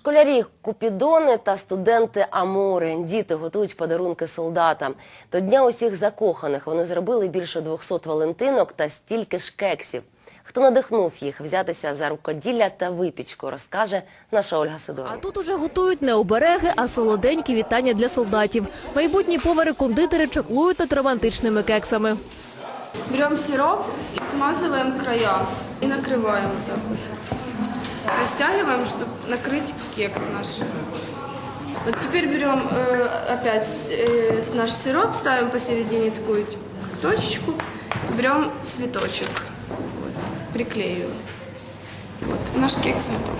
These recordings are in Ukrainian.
Школярі Купідони та студенти Амори. Діти готують подарунки солдатам. До Дня усіх закоханих вони зробили більше 200 валентинок та стільки ж кексів. Хто надихнув їх взятися за рукоділля та випічку, розкаже наша Ольга А тут уже готують не обереги, а солоденькі вітання для солдатів. Майбутні повари-кондитери чаклують над романтичними кексами. Берем сироп и края и накрываем вот так вот. Растягиваем, чтобы накрыть кекс наш. Вот теперь берем э, опять э, с наш сироп, ставим посередине такую точечку, берем цветочек, вот, приклеиваем. Вот, наш кекс готов.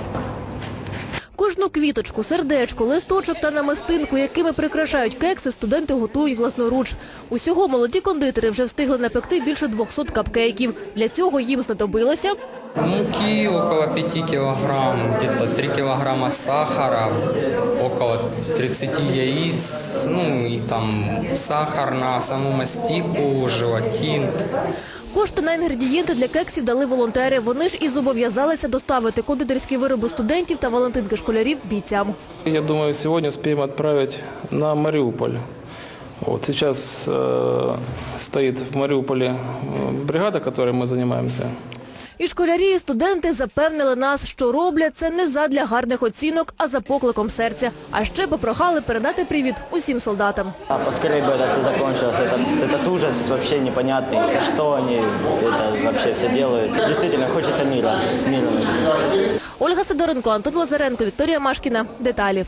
Кожну квіточку, сердечко, листочок та намистинку, якими прикрашають кекси, студенти готують власноруч. Усього молоді кондитери вже встигли напекти більше 200 капкейків. Для цього їм знадобилося Муки около 5 килограмм, где-то 3 килограмма сахара, около 30 яиц, ну и там сахар на саму мастику, желатин. Кошти на інгредієнти для кексів дали волонтери. Вони ж і зобов'язалися доставити кондитерські вироби студентів та валентинки школярів бійцям. Я думаю, сегодня успеем отправить на Мариуполь. Вот сейчас э, стоит в Мариуполе э, бригада, которой мы занимаемся. І школярі, і студенти запевнили нас, що роблять це не задля гарних оцінок, а за покликом серця. А ще попрохали передати привіт усім солдатам. А поскорее бы это все закончилось. Этот, этот ужас вообще непонятный. За что они это вообще все делают. Действительно, хочется мира. Мира. Ольга Сидоренко, Антон Лазаренко, Вікторія Машкіна. Деталі.